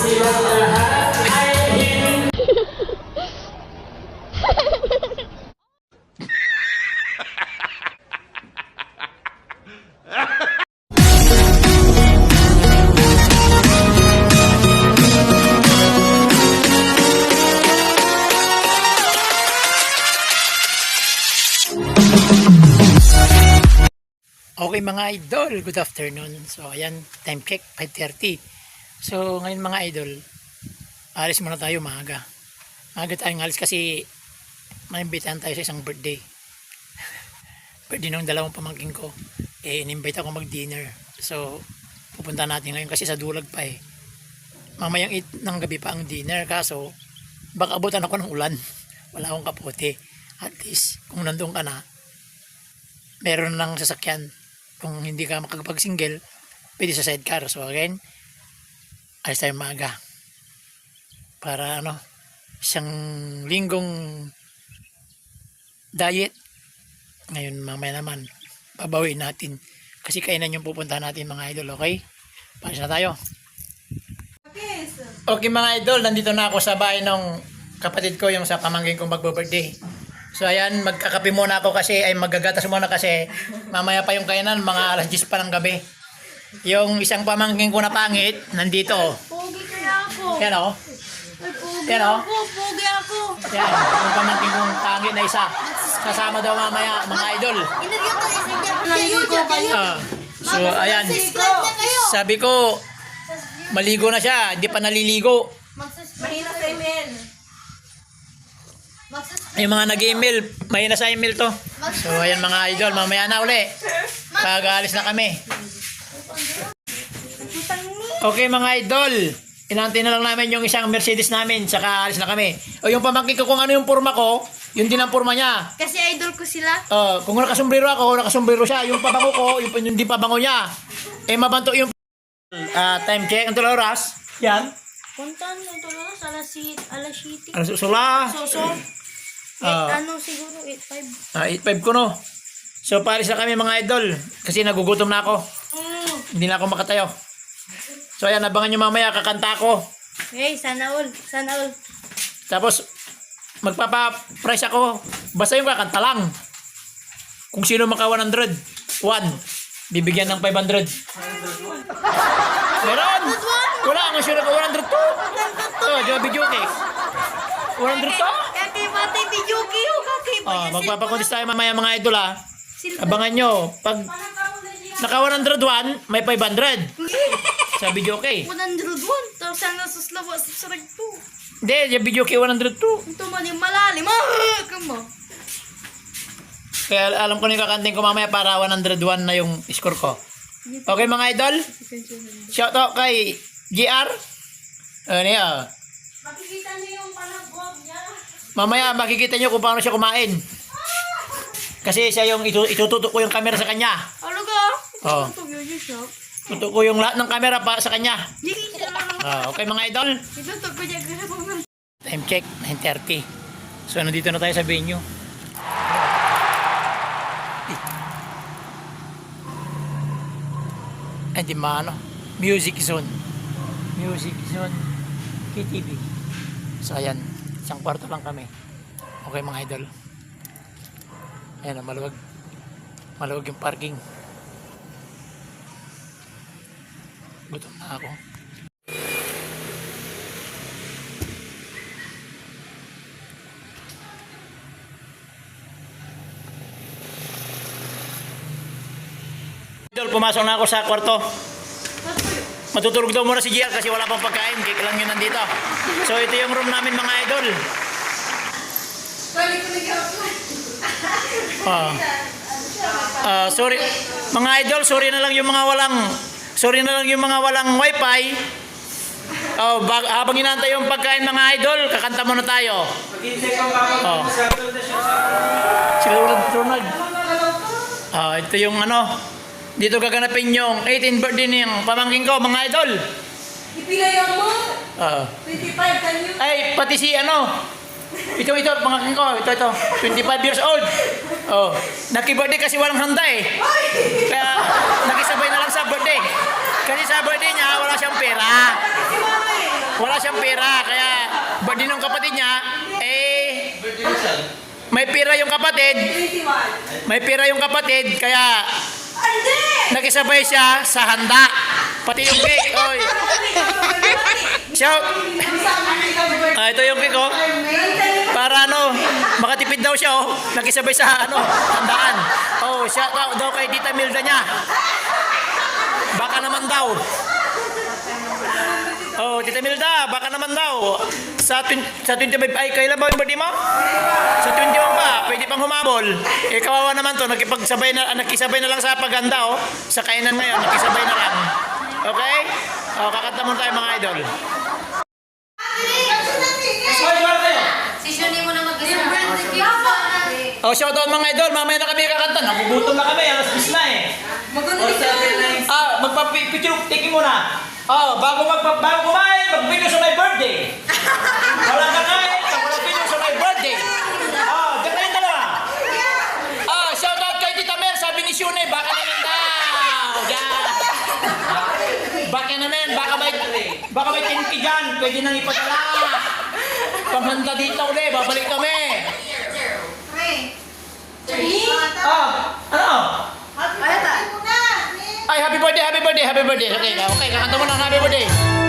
Okay mga idol, good afternoon. So ayan, time check, 5.30. So ngayon mga idol, alis muna tayo maaga. Maaga tayong alis kasi maimbitahan tayo sa isang birthday. birthday ng dalawang pamangking ko. Eh, in-invite ako mag-dinner. So, pupunta natin ngayon kasi sa dulag pa eh. Mamayang 8 ng gabi pa ang dinner kaso baka abutan ako ng ulan. Wala akong kapote. At least, kung nandun ka na, meron lang sasakyan kung hindi ka makakapag-single, pwede sa sidecar. So again, alis tayo maaga. Para ano, isang linggong diet. Ngayon mamaya naman, babawiin natin. Kasi kainan yung pupuntahan natin mga idol, okay? Paris na tayo. Okay mga idol, nandito na ako sa bahay ng kapatid ko yung sa pamangkin kong magbo-birthday. So ayan, magkakape muna ako kasi ay magagatas muna kasi mamaya pa yung kainan, mga alas 10 pa ng gabi. Yung isang pamangkin ko na pangit, nandito. oh. Pogi kaya ako. Yan o. Ay, pogi Yan, oh. ako. Pogi ako. Yan, yung pamangkin kong pangit na isa. Kasama daw mamaya mga idol. Inagyan ko isa dyan. Naligo kayo. Ah, so ayan, Subscribe na kayo. sabi ko, maligo na siya, hindi pa naliligo. Mahina sa email. Yung mga nag-email, may na sa email to. So ayan mga idol, mamaya na uli. Pag alis na kami. Okay mga idol, inantay na lang namin yung isang Mercedes namin, saka alis na kami. O yung pamangkin ko kung ano yung forma ko, yun din ang forma niya. Kasi idol ko sila. Uh, kung nakasombrero ako, nakasombrero siya. Yung pabango ko, yung, yung di pabango niya. Eh mabanto yung Ah, time check. Ang tulang oras? Yan. Puntan yung tulong sa alas si- alas city. Ano susula? So, so, Ah. ano siguro, 8-5. Ah, 8.5 ko no. So paris na kami mga idol. Kasi nagugutom na ako. Mm. Hindi na ako makatayo. So ayan, abangan nyo mamaya, kakanta ako. Hey, sana all. Sana all. Tapos, magpapa-price ako. Basta yung kakanta lang. Kung sino maka 100, 1, bibigyan ng 500. Meron! Wala, ang sure ka 100 to. Oh, ba video cake? 100 to? Pati video kiyo, kaki Oh, magpapakontis tayo mamaya mga idol ha. Abangan nyo, pag naka 101, may 500 sa video cake. 101. Tapos ang nasuslawa sa sarag to. Hindi, yung video cake 102. Ito man yung malalim. Ah, kamo. Kaya alam ko na yung kakanting ko mamaya para 101 na yung score ko. Okay mga idol? Shout out kay GR. Ano yan? Makikita niyo yung panagwag niya. Mamaya makikita nyo kung paano siya kumain. Kasi siya yung itu itututok ko yung camera sa kanya. Ano ka? Oh. Shop. Tutok ko yung lahat ng camera pa sa kanya. Ah, okay mga idol? Time check, 9.30. So, nandito na tayo sa venue. Ay, di maano. Music Zone. Music Zone KTV. So, ayan. Isang kwarto lang kami. Okay, mga idol. Ayan, ah, maluwag. Maluwag yung parking. Gutom na ako. Idol, pumasok na ako sa kwarto. Matutulog daw muna si GR kasi wala pang pagkain. Cake lang yun nandito. So ito yung room namin mga idol. Ah. Ah, sorry. Mga idol, sorry na lang yung mga walang sorry na lang yung mga walang wifi. Oh, bag, habang inaantay yung pagkain mga idol, kakanta muna tayo. Oh. Walang Ronald. Ah, ito yung ano. Dito gaganapin yung 18 birthday ng pamangking ko, mga idol. Ipilayan mo. Ah. 25 kanyo. ay, pati si ano. Ito, ito, pamangking ko. Ito, ito. 25 years old. Oh. Naki-birthday kasi walang handa eh. Kaya, nakisabay na lang sa birthday. Kasi sa birthday niya, wala siyang pera. Wala siyang pera, kaya birthday ng kapatid niya, eh, may pera yung kapatid, 21. may pera yung kapatid, kaya nakisabay siya sa handa. Pati yung cake, oy. Shout! Ah, ito yung cake, oh. Makatipid daw siya, oh. Nakisabay sa, ano, handaan. Oh, shout out daw kay Tita Milda niya. Baka naman daw. Oh, Tita Milda, baka naman daw. Sa, sa 25, ay, kailan ba yung birthday mo? Sa 21 pa, pwede pang humabol. Eh, kawawa naman to, nakipagsabay na, nakisabay na lang sa paganda, oh. Sa kainan ngayon, nakisabay na lang. Okay? Oh, kakanta muna tayo mga idol. Si Shuni mo na mag-isa. Yung birthday cake. Oh, shout out mga idol, mamaya na kami kakanta. Nagugutom na kami, alas 10 na eh. Maganda ka. Ah, magpa-picture taking muna. Oh, bago magpa bago kumain, mag-video sa my birthday. Wala ka kain, wala video sa my birthday. Oh, diyan kayong dalawa. Ah, shout out kay Tita Mer, sabi ni Shune, baka naman daw. Yan. Baka naman, baka may, baka may tinki dyan, pwede nang ipadala. Panghanda dito ulit, babalik kami. Ah, ano? Ay, happy birthday, happy birthday, happy birthday. Okay, okay, kakanta mo na happy birthday.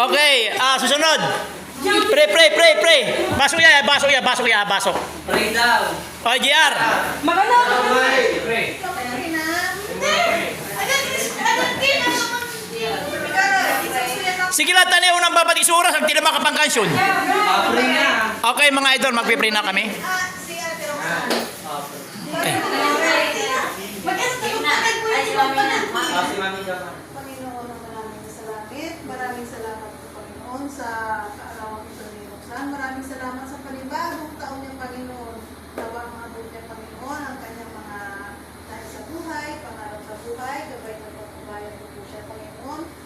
Okay, ah susunod. Pre, pre, pre, pre. Basok ya, basok ya, basok ya, basok. Pray daw. Oh, JR. Maganda. Sige lang, tani unang babat isuras, ang tila makapangkansyon. Pray na. Okay, mga idol, magpipray na kami. Okay. Ah. Panginoon ang maraming salamat. Maraming salamat po Panginoon sa kaarawan ito ni Roxanne. Maraming salamat sa panibagong taon niya Panginoon. Nawa ang abot niya Panginoon ang kanyang mga dahil sa buhay, pangarap sa buhay, gabay na pagbabayan po po siya Panginoon.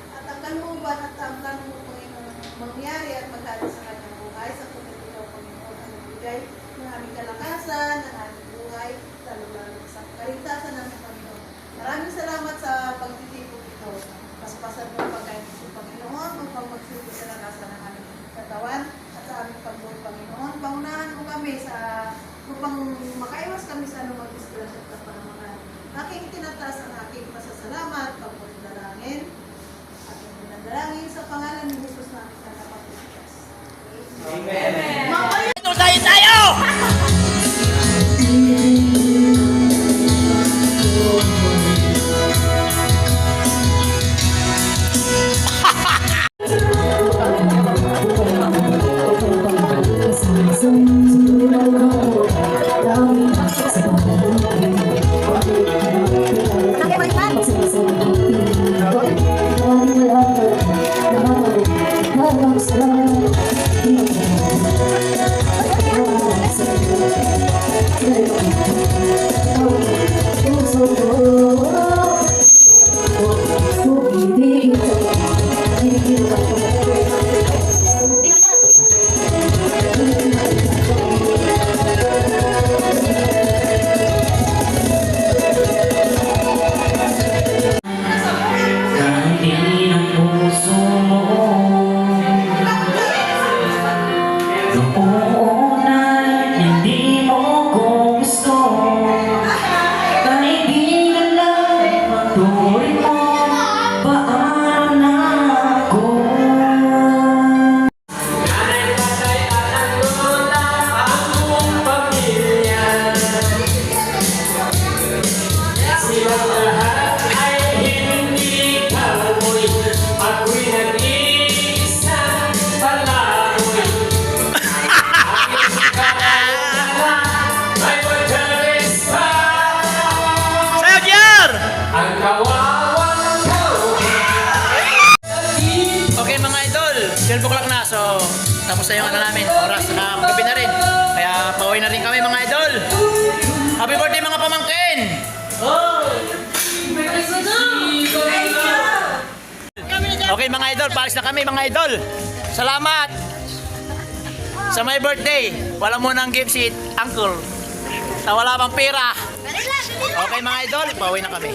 At ang plano mo Panginoon ang mangyari at magdali sa kanyang buhay sa pagkakita Panginoon ang bigay ng aming kalakasan, ng aming buhay, lalo-lalo sa kaligtasan ng Panginoon. Maraming salamat sa pagtitipon ito. Paspasan mo pagkain sa Panginoon, magpapagsubo sa lakasan ng aming katawan at sa aming pagbuhay, Panginoon. Paunahan mo kami sa upang makaiwas kami sa anumang disgrasya at kapanamangan. Aking itinataas ang aking pasasalamat, pagpapalangin, pinadalangin sa pangalan ni Jesus na aming kanapaglitas. Amen. Ito tayo tayo! tapos Okay mga idol, paalis na kami mga idol. Salamat! Sa my birthday, wala mo nang gift si Uncle. Sa wala pang pera. Okay mga idol, pauwi na kami.